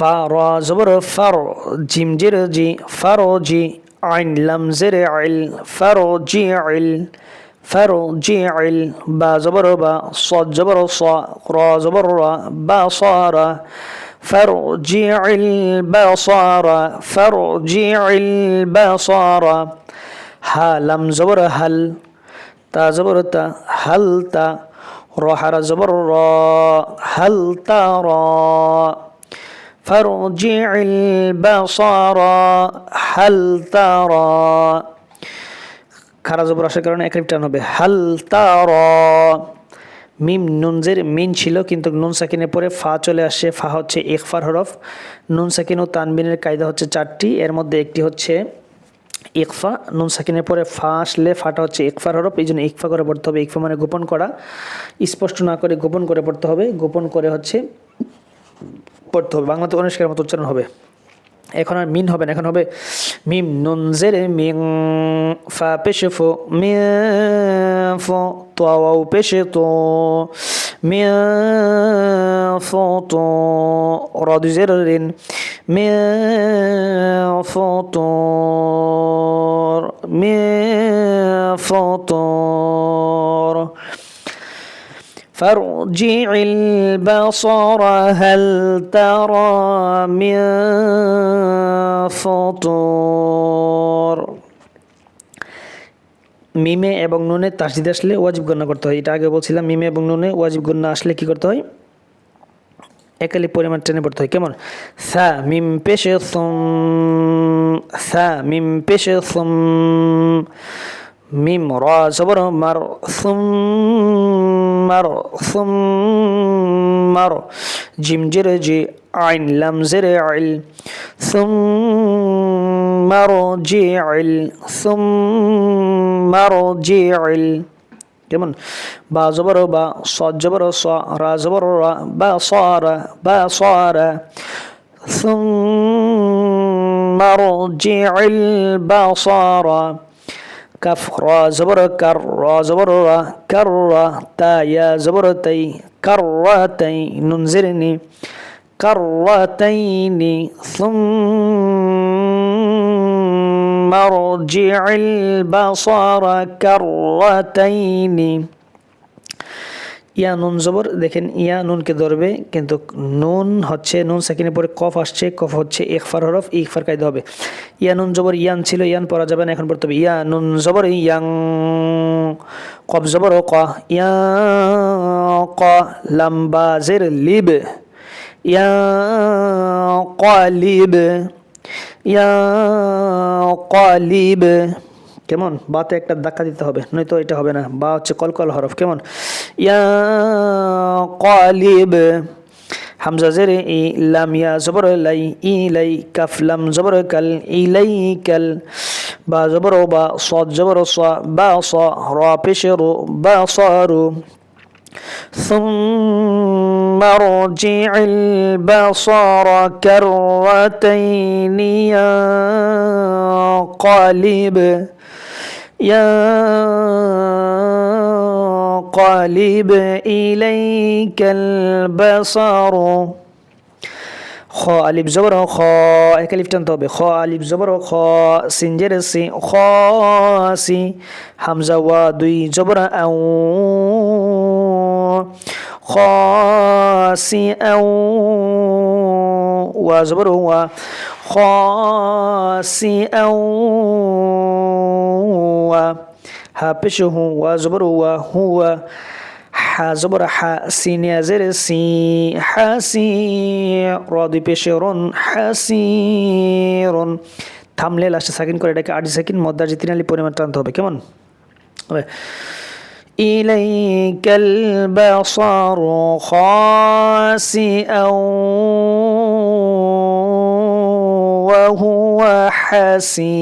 فرا زبر فر جيم جر جي فروجي عين لم زرع فروجيع عل با زبر با صاد زبر صا را زبر را با صار فرجيع البصار فرجيع البصار ها لم زبر هل تا زبر تا هل تا را زبر را هل ترى فارجع البصر هل ترى খারা জবর আসার কারণে এক টান হবে হাল তারা মিম নুনজের মিন ছিল কিন্তু নুন সাকিনের পরে ফা চলে আসছে ফা হচ্ছে ইকফার হরফ নুন সাকিন ও তানবিনের কায়দা হচ্ছে চারটি এর মধ্যে একটি হচ্ছে ইকফা নুন সাকিনের পরে ফা আসলে ফাটা হচ্ছে ইকফার হরফ এই জন্য ইকফা করে পড়তে হবে ইকফা মানে গোপন করা স্পষ্ট না করে গোপন করে পড়তে হবে গোপন করে হচ্ছে পড়তে হবে। বাংলাতে অনুষ্কার মতো উচ্চারণ হবে। এখন আর মিন হবে না, এখন হবে মিম নুন জেরে মিং ফা পেশে ফো মি ফো তো পেশে তো মি ফো তো, রদ জের রিন মি ফো তো মি ফো তো فارجع البصر هل ترى من فطور মিমে এবং নুনে তাসদিদ আসলে ওয়াজিব গণ্য করতে হয় এটা আগে বলছিলাম মিমে এবং নুনে ওয়াজিব গণ্য আসলে কি করতে হয় একালি পরিমাণ টেনে পড়তে হয় কেমন সা মিম পেশে সুম সা মিম পেশে সুম মিম র জবর মার সুম মার সুম মার জিম জেরে জি আইন লাম জেরে আইল সুম মার জি আইল সুম মার জি আইল কেমন বা জবর বা সদ জবর স রা জবর রা বা সারা বা সারা ثم ارجع البصر كف را زبر كر را زبر را كر تا يا زبر تي كرتين ننزرني كرتين ثم ارجع البصر. كرتين ইয়া নুন জবর, দেখেন ইয়া নুনকে ধরবে, কিন্তু নুন হচ্ছে, নুন সাকিনের পরে কফ আসছে, কফ হচ্ছে ইকফার হরফ ইকফার কায়দা হবে। ইয়া নুন জবর, ইয়ান ছিল, ইয়ান পড়া যাবে না, এখন পড়তে হবে। ইয়া নুন জবর, ইয়াং, কফ জবর, ক, ইয়া, ক লাম্বা জের লিব। ইয়া লিব। ইয়া লিব। কেমন বাতে একটা ধাক্কা দিতে হবে নয়তো এটা হবে না বা হচ্ছে কলকল হরফ কেমন ইয়া কালিব হামজা জেরে ই লাম ইয়া জবর লাই ই লাই কাফ লাম জবর কাল ই লাই কাল বা জবর বা صاد জবর ص বা ص را পেশ রো বা صارو ثم ارجع البصر كرتين ينقلب ينقلب إليك البصر. خالب زبر خا الكلف تنطبي خالب زبر خا سنجرسي خاسي حمزة وادي زبر أو خاسي أو وزبر هو خاسي أو. ওয়া হুয়া হা জবর হা সিন জের সি হাসি র দুই পেশে রন হাসিরন থামলে লাস্টে সেকেন্ড করে এটাকে আট সেকেন্ড মদ্দার তিন আলি পরিমাণ টানতে হবে কেমন হবে إليك البصر خاسئا وهو حسير